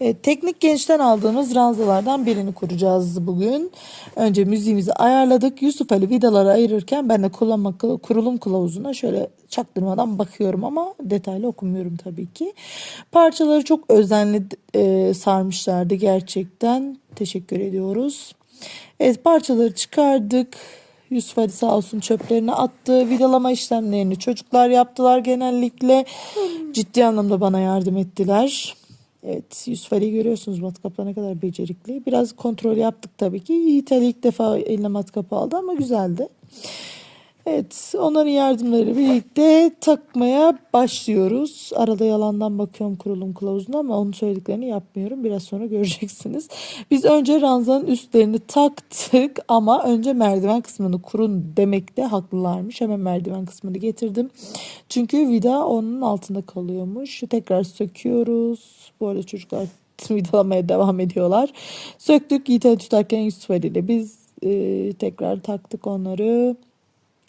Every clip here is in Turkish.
Evet, teknik gençten aldığımız ranzalardan birini kuracağız bugün. Önce müziğimizi ayarladık. Yusuf Ali vidaları ayırırken ben de kullanma, kurulum kılavuzuna şöyle çaktırmadan bakıyorum ama detaylı okumuyorum tabii ki. Parçaları çok özenli e, sarmışlardı gerçekten. Teşekkür ediyoruz. Evet parçaları çıkardık. Yusuf Ali sağ olsun çöplerini attı. Vidalama işlemlerini çocuklar yaptılar genellikle. Ciddi anlamda bana yardım ettiler. Evet Yusuf Ali'yi görüyorsunuz matkapla ne kadar becerikli. Biraz kontrol yaptık tabii ki. Yiğit Ali ilk defa eline matkapı aldı ama güzeldi. Evet onların yardımları birlikte takmaya başlıyoruz. Arada yalandan bakıyorum kurulum kılavuzuna ama onun söylediklerini yapmıyorum. Biraz sonra göreceksiniz. Biz önce ranzanın üstlerini taktık ama önce merdiven kısmını kurun demekte haklılarmış. Hemen merdiven kısmını getirdim. Çünkü vida onun altında kalıyormuş. Tekrar söküyoruz. Bu arada çocuklar vidalamaya devam ediyorlar. Söktük Yiğit Ali tutarken Yusuf Ali ile biz e, tekrar taktık onları.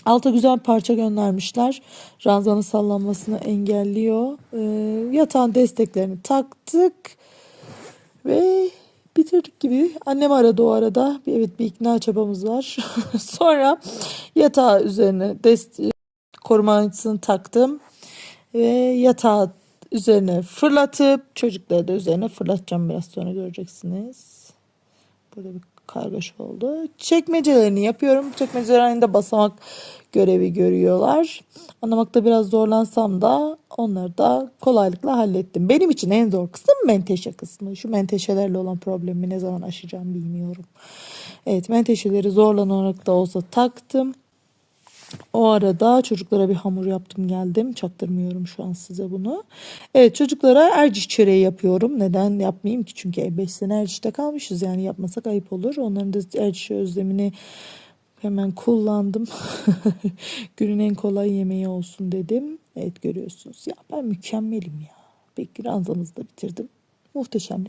Alta güzel parça göndermişler. Ranzanın sallanmasını engelliyor. Ee, yatağın desteklerini taktık. Ve bitirdik gibi. Annem aradı o arada. Evet bir ikna çabamız var. Sonra yatağı üzerine dest korumasını taktım. Ve yatağı üzerine fırlatıp çocukları da üzerine fırlatacağım biraz sonra göreceksiniz. Burada bir kargaşa oldu. Çekmecelerini yapıyorum. Çekmecelerinde basamak görevi görüyorlar. Anlamakta biraz zorlansam da onları da kolaylıkla hallettim. Benim için en zor kısım menteşe kısmı. Şu menteşelerle olan problemi ne zaman aşacağım bilmiyorum. Evet menteşeleri zorlanarak da olsa taktım. O arada çocuklara bir hamur yaptım geldim. Çaktırmıyorum şu an size bunu. Evet çocuklara erciş çöreği yapıyorum. Neden yapmayayım ki? Çünkü 5 sene ercişte kalmışız. Yani yapmasak ayıp olur. Onların da erciş özlemini hemen kullandım. Günün en kolay yemeği olsun dedim. Evet görüyorsunuz. Ya ben mükemmelim ya. Peki ranzamızı da bitirdim. Muhteşem.